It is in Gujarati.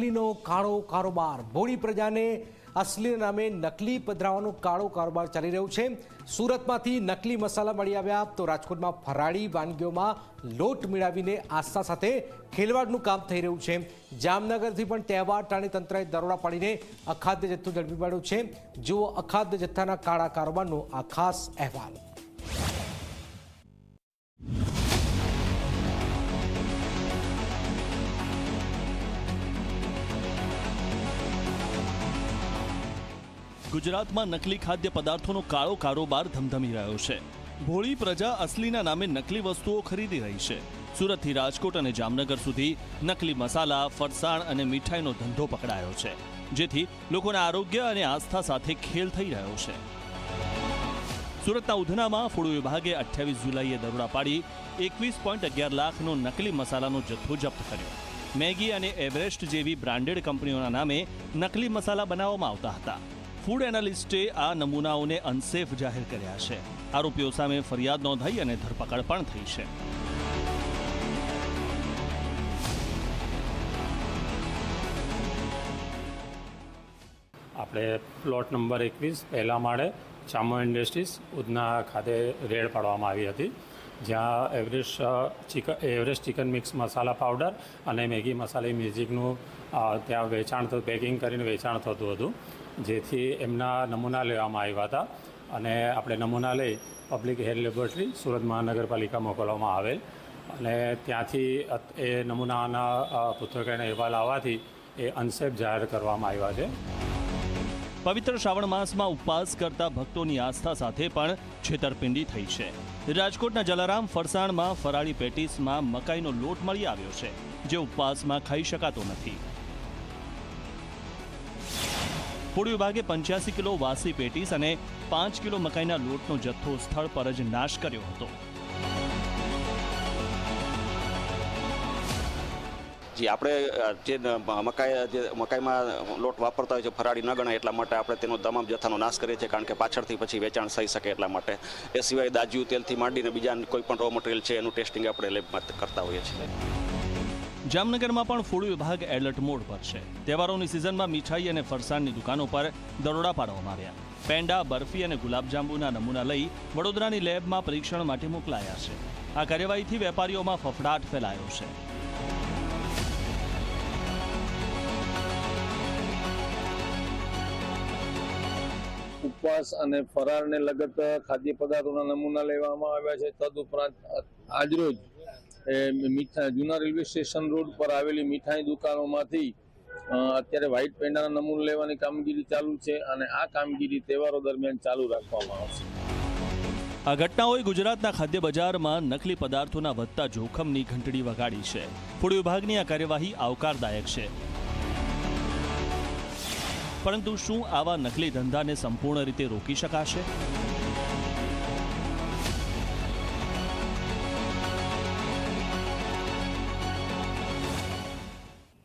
નકલીનો કાળો કારોબાર. ભોળી પ્રજાને અસલી નામે નકલી પધરાવાનો કાળો કારોબાર ચાલી રહ્યો છે. સુરતમાંથી નકલી મસાલા મળી આવ્યા તો રાજકોટમાં ફરાળી વાનગીઓમાં લોટ મેળવીને આસ્થા સાથે ખેલવાડનું કામ થઈ રહ્યું છે. જામનગરથી પણ તહેવાર ટાણી તંત્રએ દરોડા પાડીને અખાદ્ય જથ્થો ઝડપી પાડ્યો છે. જુઓ અખાદ્ય જથ્થાના કાળા કારોબારનો આ ખાસ અહેવાલ. ગુજરાતમાં નકલી ખાદ્ય પદાર્થોનો કાળો કારોબાર ધમધમી રહ્યો છે. ભોળી પ્રજા અસલીના નામે નકલી વસ્તુઓ ખરીદી રહી છે. સુરતથી રાજકોટ અને જામનગર સુધી નકલી મસાલા, ફરસાણ અને મીઠાઈનો ધંધો પકડાયો છે, જેથી લોકોના આરોગ્ય અને આસ્થા સાથે ખેલ થઈ રહ્યો છે. સુરતના ઉધનામાં ફૂડ વિભાગે અઠ્યાવીસ જુલાઈએ દરોડા પાડી એકવીસ પોઈન્ટ અગિયાર લાખનો નકલી મસાલાનો જથ્થો જપ્ત કર્યો. મેગી અને એવરેસ્ટ જેવી બ્રાન્ડેડ કંપનીઓના નામે નકલી મસાલા બનાવવામાં આવતા હતા. ફૂડ એનાલિસ્ટે આ નમૂનાઓને અનસેફ જાહેર કર્યા છે. આરોપીઓ સામે ફરિયાદ નોંધાઈ અને ધરપકડ પણ થઈ છે. આપણે પ્લોટ નંબર એકવીસ, પહેલા માળે ચામો ઇન્ડસ્ટ્રીઝ, ઉધના ખાતે રેડ પાડવામાં આવી હતી. જ્યાં Everest chicken Everest chicken mix masala powder અને મેગી મસાલા મ્યુઝિકનું ત્યાં વેચાણ થતું પેકિંગ કરીને વેચાણ થતું હતું. જેથી એમના નમૂના લેવામાં આવ્યા હતા અને આપણે નમૂના લઈ પબ્લિક હેલ્થ લેબોરેટરી સુરત મહાનગરપાલિકા મોકલવામાં આવેલ. અને ત્યાંથી એ નમૂનાના અ, અહેવાલ આવવાથી એ અનસેફ જાહેર કરવામાં આવ્યા છે. પવિત્ર શ્રાવણ માસમાં ઉપવાસ કરતા ભક્તોની આસ્થા સાથે પણ છેતરપિંડી થઈ છે. રાજકોટના જલારામ ફરસાણમાં ફરાળી પેટીસમાં મકાઈનો લોટ મળી આવ્યો છે, જે ઉપવાસમાં ખાઈ શકાતો નથી. ફૂડ વિભાગે પંચ્યાસી કિલો વાસી પેટીસ અને પાંચ કિલો મકાઈના લોટનો જથ્થો સ્થળ પર જ નાશ કર્યો હતો. જી, આપણે જે મકાઈ, જે મકાઈમાં લોટ વાપરતા હોય છે, ફરાળી ન ગણાય એટલા માટે આપણે તેનો તમામ જથ્થાનો નાશ કરીએ છીએ, કારણ કે પાછળથી પછી વેચાણ થઈ શકે એટલા માટે. એ સિવાય દાજ્યું તેલથી માંડીને બીજા કોઈ પણ રો મટીરિયલ છે, એનું ટેસ્ટિંગ આપણે લેબમાં કરતા હોઈએ છીએ. જામનગરમાં પણ ફૂડ વિભાગ એલર્ટ મોડ પર છે. તહેવારોની સિઝનમાં મીઠાઈ અને ફરસાણની દુકાનો પર દરોડા પાડવામાં આવ્યા. પેંડા, બરફી અને ગુલાબજાંબુના નમૂના લઈ વડોદરાની લેબમાં પરીક્ષણ માટે મોકલાયા છે. આ કાર્યવાહીથી વેપારીઓમાં ફફડાટ ફેલાયો છે. ઉપવાસ અને ફરાળને લગત ખાદ્ય પદાર્થોના નમૂના લેવામાં આવ્યા છે. તદઉપરાંત આજરોજ મીઠા, જૂના રેલવે સ્ટેશન રોડ પર આવેલી મીઠાઈ દુકાનોમાંથી અત્યારે વ્હાઈટ પેંડાના નમૂના લેવાની કામગીરી ચાલુ છે અને આ કામગીરી તહેવારો દરમિયાન ચાલુ રાખવામાં આવશે. આ ઘટનાઓએ ગુજરાતના ખાદ્ય બજારમાં નકલી પદાર્થોના વધતા જોખમની ઘંટડી વગાડી છે. ફૂડ વિભાગની આ કાર્યવાહી આવકારદાયક છે. પરંતુ શું આવા નકલી ધંધાને સંપૂર્ણ રીતે રોકી શકાશે?